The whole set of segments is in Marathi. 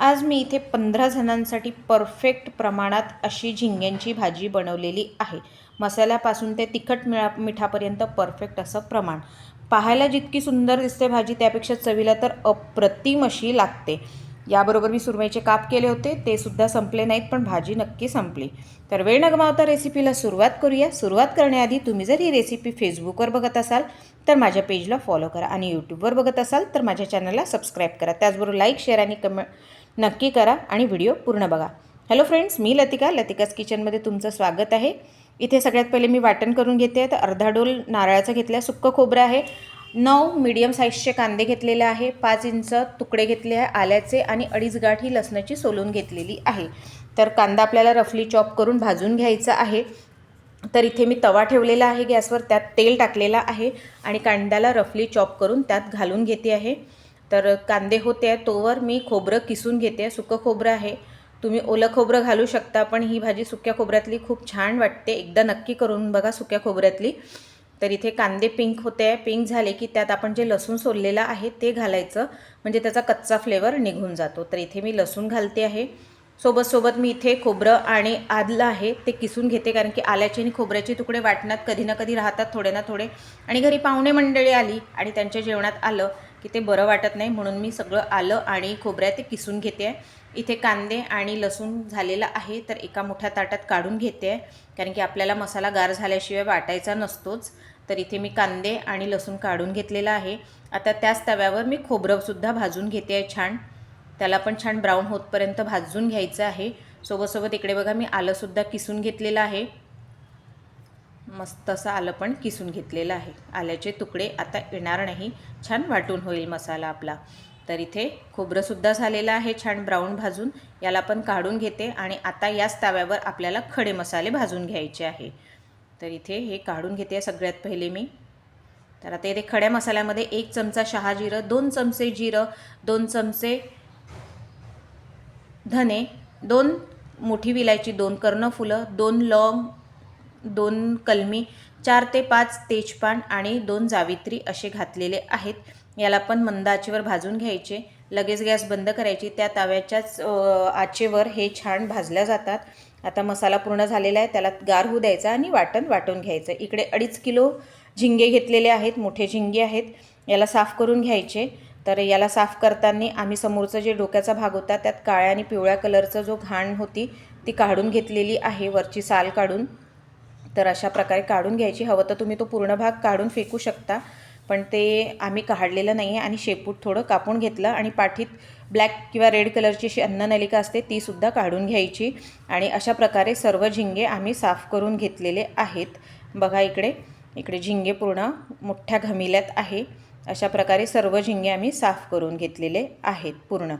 आज मी इथे पंधरा जणांसाठी परफेक्ट प्रमाणात अशी झिंग्यांची भाजी बनवलेली आहे. मसाल्यापासून ते तिखट मिळा मिठापर्यंत परफेक्ट असं प्रमाण. पाहायला जितकी सुंदर दिसते भाजी त्यापेक्षा चवीला तर अप्रतिम अशी लागते. याबरोबर मी सुरमईचे काप केले होते ते सुद्धा संपले नाहीत पण भाजी नक्की संपली. तर वेळ न गमावता रेसिपीला सुरुवात करूया. सुरुवात करण्याआधी तुम्ही जर ही रेसिपी फेसबुकवर बघत असाल तर माझ्या पेजला फॉलो करा आणि यूट्यूबवर बघत असाल तर माझ्या चॅनलला सबस्क्राईब करा. त्याचबरोबर लाईक शेअर आणि कमेंट नक्की करा आणि व्हिडिओ पूर्ण बघा. हॅलो फ्रेंड्स मी लतिका. लतिकाच किचनमध्ये तुमचं स्वागत आहे. इथे सगळ्यात पहिले मी वाटण करून घेते. तर अर्धा डोल नारळाचं घेतलं आहे सुक्कं खोबरं आहे. नऊ मीडियम साईजचे कांदे घेतलेले आहे. पाच इंच तुकडे घेतले आहे आल्याचे आणि अडीच गाठ ही लसणाची सोलून घेतलेली आहे. तर कांदा आपल्याला रफली चॉप करून भाजून घ्यायचा आहे. तर इथे मी तवा ठेवलेला आहे. गॅसवर त्यात तेल टाकलेला आहे आणि कांद्याला रफली चॉप करून त्यात घालून घेते आहे. तर कांदे होते आहे तोवर मी खोबरं किसून घेते सुकं खोबरं आहे. तुम्ही ओलं खोबरं घालू शकता पण ही भाजी सुक्या खोबऱ्यातली खूप छान वाटते. एकदा नक्की करून बघा सुक्या खोबऱ्यातली. तर इथे कांदे पिंक होते आहे. पिंक झाले की त्यात आपण जे लसूण सोललेलं आहे ते घालायचं. म्हणजे त्याचा कच्चा फ्लेवर निघून जातो. तर इथे मी लसूण घालते आहे. सोबत सोबत मी इथे खोबरं आणि आदलं आहे ते किसून घेते. कारण की आल्याचे आणि खोबऱ्याचे तुकडे वाटण्यात कधी ना कधी राहतात थोडे ना थोडे. आणि घरी पाहुणे मंडळी आली आणि त्यांच्या जेवणात आलं की ते बरं वाटत नाही म्हणून मी सगळं आलं आणि खोबऱ्या ते किसून घेते. आहे इथे कांदे आणि लसूण झालेला आहे तर एका मोठ्या ताटात काढून घेते. आहे कारण की आपल्याला मसाला गार झाल्याशिवाय वाटायचा नसतोच. तर इथे मी कांदे आणि लसूण काढून घेतलेला आहे. आता त्याच तव्यावर मी खोबरंसुद्धा भाजून घेते आहे छान. त्याला पण छान ब्राऊन होतपर्यंत भाजून घ्यायचं आहे. सोबतसोबत इकडे बघा मी आलंसुद्धा किसून घेतलेलं आहे. मस्त असं आलं पण किसून घेतलेलं आहे. आल्याचे तुकडे आता येणार नाही छान वाटून होईल मसाला आपला. तर इथे खोबरंसुद्धा झालेलं आहे छान ब्राऊन भाजून. याला पण काढून घेते आणि आता याच तव्यावर आपल्याला खडे मसाले भाजून घ्यायचे आहे. तर इथे हे काढून घेते सगळ्यात पहिले मी. तर आता इथे खड्या मसाल्यामध्ये एक चमचा शहा जिरं दोन चमचे जिरं दोन चमचे धने दोन मोठी विलायची दोन कर्णफुलं दोन लवंग दोन कलमी चार ते पाच तेजपान आणि दोन जावित्री असे घातलेले आहेत. याला पण मंद आचेवर भाजून घ्यायचे. लगेच गॅस बंद करायची. त्या तव्याच्याच आचेवर हे छान भाजल्या जातात. आता मसाला पूर्ण झालेला आहे. त्याला गार होऊ द्यायचा आणि वाटण वाटून घ्यायचं. इकडे अडीच किलो झिंगे घेतलेले आहेत. मोठे झिंगे आहेत. याला साफ करून घ्यायचे. तर याला साफ करताना आम्ही समोरचा जे डोक्याचा भाग होता त्यात काळ्या आणि पिवळ्या कलरचा जो घाण होती ती काढून घेतलेली आहे. वरची साल काढून. तर अशा प्रकारे काढून घ्यायची. हवं तर तुम्ही तो पूर्ण भाग काढून फेकू शकता. पण ते आम्ही काढलेलं नाही आहे आणि शेपूट थोडं कापून घेतलं आणि पाठीत ब्लॅक किंवा रेड कलरची अशी अन्ननलिका असते तीसुद्धा काढून घ्यायची. आणि अशा प्रकारे सर्व झिंगे आम्ही साफ करून घेतलेले आहेत. बघा इकडे इकडे झिंगे पूर्ण मोठ्या घमिल्यात आहे. अशा प्रकारे सर्व झिंगे आम्ही साफ करून घेतलेले आहेत पूर्ण.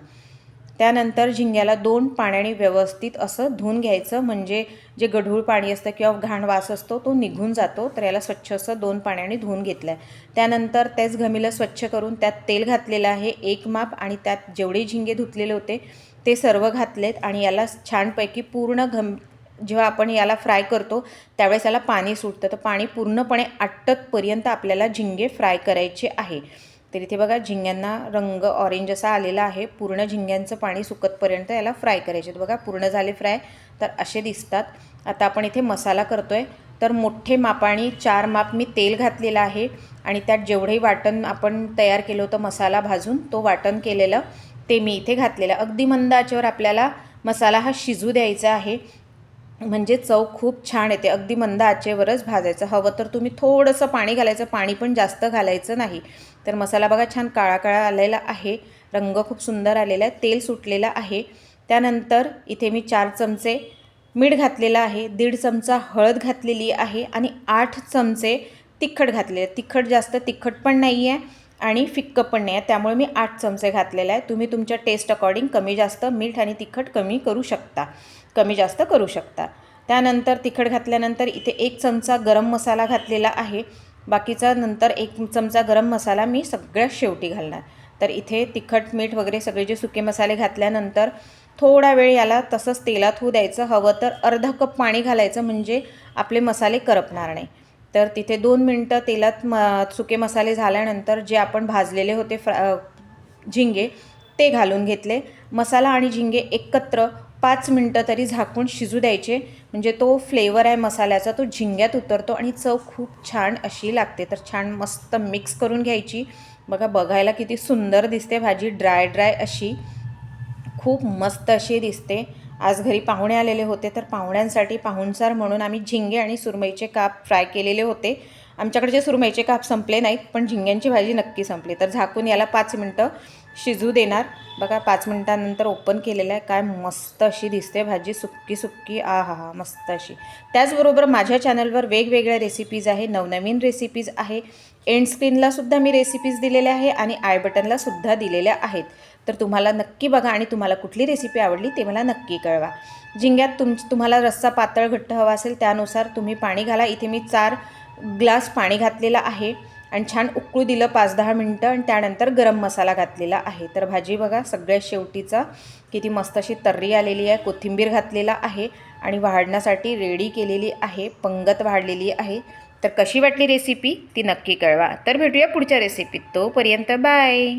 त्यानंतर झिंग्याला दोन पाण्याने व्यवस्थित असं धुवून घ्यायचं. म्हणजे जे गढूळ पाणी असतं किंवा घाण वास असतो तो निघून जातो. तर याला स्वच्छ असं दोन पाण्याने धुवून घेतलं आहे त्यानंतर तेच घमीला स्वच्छ करून त्यात तेल घातलेलं आहे एक माप. आणि त्यात जेवढे झिंगे धुतलेले होते ते सर्व घातलेत. आणि याला छानपैकी पूर्ण घम जेव्हा आपण याला फ्राय करतो त्यावेळेस याला पाणी सुटतं. तर पाणी पूर्णपणे आटतपर्यंत आपल्याला झिंगे फ्राय करायचे आहे. तर इथे बघा झिंग्यांना रंग ऑरेंज असा आलेला आहे. पूर्ण झिंग्यांचं पाणी सुकतपर्यंत याला फ्राय करायचे. बघा पूर्ण झाले फ्राय तर असे दिसतात. आता आपण इथे मसाला करतो आहे तर मोठे मापाने चार माप मी तेल घातलेलं आहे आणि त्यात जेवढंही वाटण आपण तयार केलं होतं मसाला भाजून तो वाटण केलेलं ते मी इथे घातलेलं. अगदी मंद आचेवर आपल्याला मसाला हा शिजू द्यायचा आहे. म्हणजे चव खूप छान येते. अगदी मंद आचेवरच भाजायचं. हवं तर तुम्ही थोडंसं पाणी घालायचं. पाणी पण जास्त घालायचं नाही. तर मसाला बघा छान काळा काळा आलेला आहे. रंग खूप सुंदर आलेला आहे. तेल सुटलेलं आहे. त्यानंतर इथे मी चार चमचे मीठ घातलेलं आहे. दीड चमचा हळद घातलेली आहे आणि आठ चमचे तिखट घातलेले तिखट जास्त तिखट पण नाही आहे आणि फिक्कं पण नाही आहे. त्यामुळे मी आठ चमचे घातलेले आहे. तुम्ही तुमच्या टेस्ट अकॉर्डिंग कमी जास्त मीठ आणि तिखट कमी करू शकता. कमी जास्त करू शकता. त्यानंतर तिखट घातल्यानंतर इथे एक चमचा गरम मसाला घातलेला आहे. बाकीचा नंतर एक चमचा गरम मसाला मी सगळ्यात शेवटी घालणार. तर इथे तिखट मीठ वगैरे सगळे जे सुके मसाले घातल्यानंतर थोडा वेळ याला तसंच तेलात होऊ द्यायचं. हवं तर अर्धा कप पाणी घालायचं म्हणजे आपले मसाले करपणार नाही. तर तिथे दोन मिनटं तेलात म सुके मसाले झाल्यानंतर जे आपण भाजलेले होते फ्रा झिंगे ते घालून घेतले. मसाला आणि झिंगे एकत्र पाच मिनटं तरी झाकून शिजू द्यायचे. म्हणजे तो फ्लेवर आहे मसाल्याचा तो झिंग्यात उतरतो आणि चव खूप छान अशी लागते. तर छान मस्त मिक्स करून घ्यायची. बघा बघायला किती सुंदर दिसते भाजी. ड्राय ड्राय अशी. खूप मस्त अशी दिसते. आज घरी पाहुणे आलेले होते तर पाहुण्यांसाठी पाहुणचार म्हणून आम्ही झिंगे आणि सुरमईचे काप फ्राय केलेले होते. आमच्याकडे जे सुरमईचे काप संपले नाहीत पण झिंग्यांची भाजी नक्की संपली. तर झाकून याला पाच मिनटं शिजू देणार. बघा पाच मिनटानंतर ओपन केलेलं आहे. काय मस्त अशी दिसते भाजी सुक्की सुक्की. आ हा हा मस्त अशी. त्याचबरोबर माझ्या चॅनलवर वेगवेगळ्या रेसिपीज आहे नवनवीन रेसिपीज आहे. एंड स्क्रीनला सुद्धा मी रेसिपीज दिलेल्या आहे आणि आय बटनला सुद्धा दिलेल्या आहेत. तर तुम्हाला नक्की बघा आणि तुम्हाला कुठली रेसिपी आवडली ते मला नक्की कळवा. झिंग्यात तुम तुम्हाला रस्सा पातळ घट्ट हवा असेल त्यानुसार तुम्ही पाणी घाला. इथे मी चार ग्लास पाणी घातलेलं आहे आणि छान उकळू दिलं पाच दहा मिनटं आणि त्यानंतर गरम मसाला घातलेला आहे. तर भाजी बघा सगळ्यात शेवटीचा किती मस्त अशी तर्री आलेली आहे कोथिंबीर घातलेला आहे आणि वाढण्यासाठी रेडी केलेली आहे पंगत वाढलेली आहे. तर कशी वाटली रेसिपी ती नक्की कळवा. तर भेटूया पुढच्या रेसिपीत तोपर्यंत बाय!